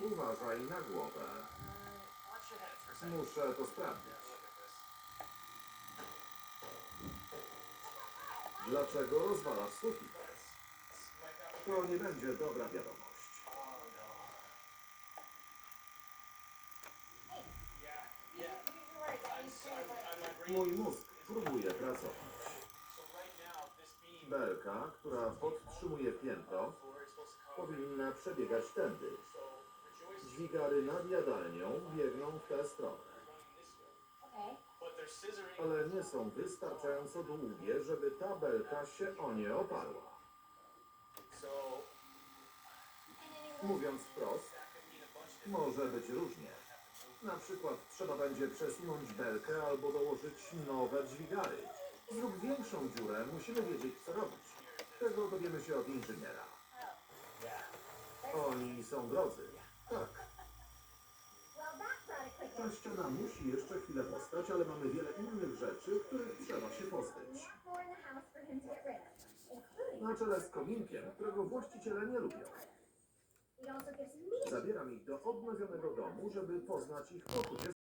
Uważaj na głowę. Muszę to sprawdzić. Dlaczego rozwalasz sufit? To nie będzie dobra wiadomość. Mój mózg próbuje pracować. Belka, która podtrzymuje piętro, powinna przebiegać tędy. Dźwigary nad jadalnią biegną w tę stronę, ale nie są wystarczająco długie, żeby ta belka się o nie oparła. Mówiąc wprost, może być różnie. Na przykład trzeba będzie przesunąć belkę albo dołożyć nowe dźwigary. Zrób większą dziurę, musimy wiedzieć co robić. Tego dowiemy się od inżyniera. Oni są drodzy. Tak. Ściana musi jeszcze chwilę postać, ale mamy wiele innych rzeczy, których trzeba się pozbyć. Na czele z kominkiem, którego właściciele nie lubią. Zabieram ich do odnowionego domu, żeby poznać ich poczucie